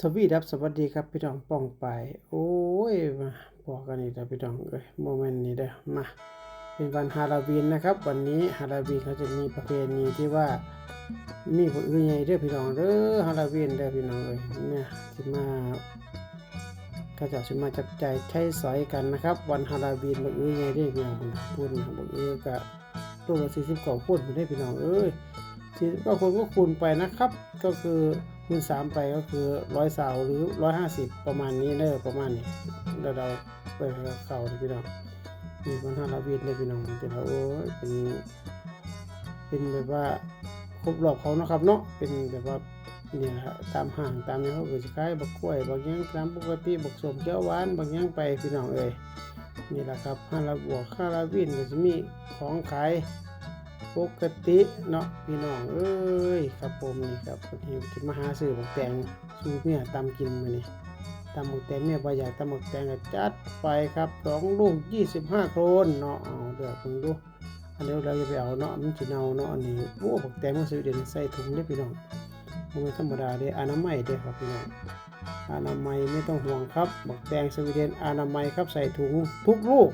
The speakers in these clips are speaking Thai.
สวีดับสวัสดีครับพี่น้องป้องไป โอ้ยมาบอกกันนี่เด้อพี่น้องเอ้ยโมเมนต์นี้เด้อมาเป็นวันฮาโลวีนนะครับ วันนี้ฮาโลวีนเขาจะมีประเพณีที่ว่ามีผู้อื่นใหญ่เด้อพี่น้องเด้อฮาโลวีนเด้อพี่น้องเอ้ยเนี่ยสิมาก็จะสิมาจับใจใช้สอยกันนะครับ วันฮาโลวีนบักอื่นใหญ่เด้อพี่น้องพูดนะบักอื่นก็ลูกละสี่สิบเก้าคนไปได้พี่น้องเอ้ยสี่สิบเก้าคนก็คูณไปนะครับ ก็คือ คูณสามไปก็คือร้อยสาวหรือร้อยห้าสิบประมาณนี้เด้อประมาณนี้เราเราไปกับเขาพี่น้องมีคนห้าราวีดเลยพี่น้องเป็นว่าโอ้ยเป็นเป็นแบบว่าครบรอบเขานะครับเนาะเป็นแบบว่าเนี่ยฮะตามห่างตามนี้เขาเก็จะขายบักกล้วยบางอย่างตามปกติบักสมเขียวหวานบางอย่างไปพี่น้องเอ้ยนี่แหละครับห้าราบวกห้าราวินก็จะมีของขาย ปกติเนาะพี่น้องเอ้ยครับผมนี่ครับวันนี้กินมาหาซื้อบักแตงสูเมียตำกินมานี่ตำบักแตงเมียบ่อยากตำบักแตงก็จัดไปครับสองลูกยี่สิบห้าโครนเนาะเอาเดี๋ยวเพิ่งดูอันนี้เราจะไปเอาเนาะมันสิเนาเนาะอันนี้โอ้บักแตงมันซื้อเด่นใส่ถุงเด้อพี่น้องมันไม่ธรรมดาเด้ออนามัยเด้ครับพี่น้องอนามัยไม่ต้องห่วงครับบักแตงสวีเดนอนามัยครับใส่ถุงทุกลูก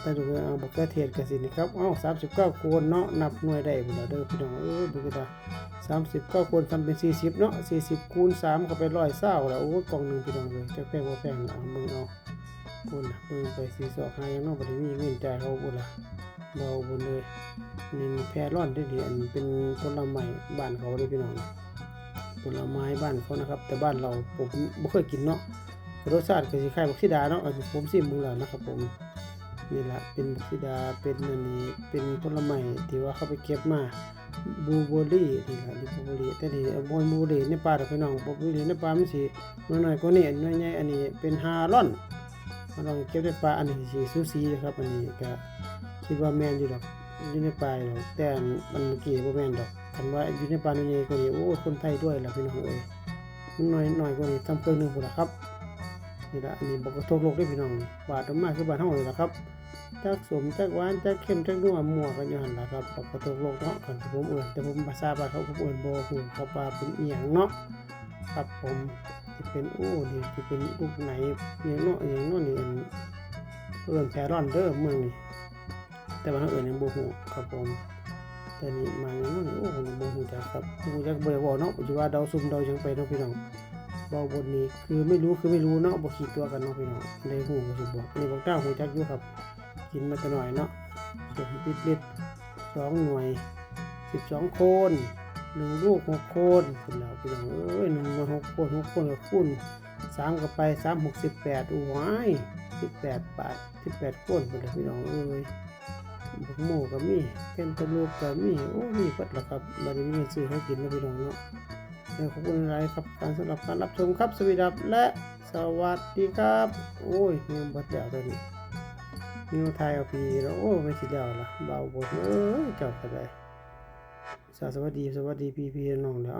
แต่ดูเอาบักเกอร์เทียนกันสินี่ครับเอ้าสามสิบเก้าคนเนาะนับหน่วยได้บุญเด้อพี่น้องเออดูกันตาสามสิบเก้าคนทำเป็นสี่สิบเนาะสี่สิบคูณสามก็ไปร้อยเศร้าแล้วโอ้ยกล่องหนึ่งพี่น้องเลยจะแพงว่าแพงเอามึงเอาบุญนะมึงไปสี่สองห้ายังเนาะบัดนี้มีเงินจ่ายเขาบุญละเบาบุญเลยนี่แพรร่อนได้ดีอันเป็นผลไม้บ้านเขาเลยพี่น้องผลไม้บ้านเขานะครับ แต่บ้านเราผมไม่เคยกินเนาะรสชาติก็สิคล้ายบักซิดาเนาะอันนี้ผมซิมมึงแล้วนะครับผม นี่แหละเป็นบักซิดาเป็นอันนี้เป็นผลไม้ที่ว่าเขาไปเก็บมาบลูเบอร์รี่นี่แหละนี่บลูเบอร์รี่แต่นี่บลูเบอร์รี่ในป่าเด้อพี่น้องบลูเบอร์รี่ในป่ามันสิน้อยๆกว่านี้น้อยใหญ่อันนี้เป็นฮารอนฮาร่อนเก็บในป่าอันนี้สิซูซีนะครับอันนี้ก็คิดว่าแมนอยู่ดอกอยู่ในป่าอยู่แต่มันเมื่อกี้บ่แมนดอกคันว่าอยู่ในป่าน้อยใหญ่กว่านี้โอ้คนไทยด้วยล่ะพี่น้องเอ้ยน้อยน้อยกว่านี้ซ้ำเพิ่นนึงพุ่นละครับนี่ละอันนี้บ่กระทบโลกเด้พี่น้องบาดออกมาคือบานเฮานี่ละครับ จักสมจักหวานจักเข้มจักนัวมั่วกันอยู่หั่นล่ะครับปกติโลกเนาะกันผมเอื่นแต่ผมภาษาบ้านเขาผมเอื่นบ่ฮู้เขาว่าเป็นอีหยังเนาะครับผมสิเป็นโอ้นี่สิเป็นลูกไหนอหยังเนาะอหยังเนาะนี่อันเอื่นแพรอนเด้อเมืองนี่แต่ว่าเขาเอื่นยังบ่ฮู้ครับผมแต่นี่มาอย่างนั้นนี่โอ้ผมบ่ฮู้จักครับบ่ฮู้จักบ่ได้เว้าเนาะปัจจุบันเดาซุ่มเดาหยังไปเนาะพี่น้องเบาบนนี้คือไม่รู้คือไม่รู้เนาะบ่คิดตัวกันเนาะพี่น้องได้ฮู้ก็สิบอกอันนี้บอกเจ้าฮู้จักอยู่ครับ กินมาแต่หน่อยเนาะสมปิดลิตรสองหน่วยสิบสองโคนหนึ่งลูกหกโคนคุณแล้วพี่น้องเอ้ยหนึ่งมาหกโคนหกโคนกับคูณสามกับไปสามหกสิบแปดอู้วยสิบแปดบาทสิบแปดโคนคุณแล้วพี่น้องเอ้ยบักโมก็มีเคนตะลูกก็มีโอ้มีปัดละครับบริเวณซื้อให้กินแล้วพี่น้องเนาะเดี๋ยวขอบคุณอะไรครับการสำหรับการรับชมครับสวัสดีครับและสวัสดีครับ โอ้ยเงินบัดแล้วตอนนี้ นิวไทยเอาพีแล้วโอ้ไม่คิดแล้วล่ะเบาบทเอ้ยเจ้าก็ได้สวัสดีสวัสดีพี่พี่น้องแล้ว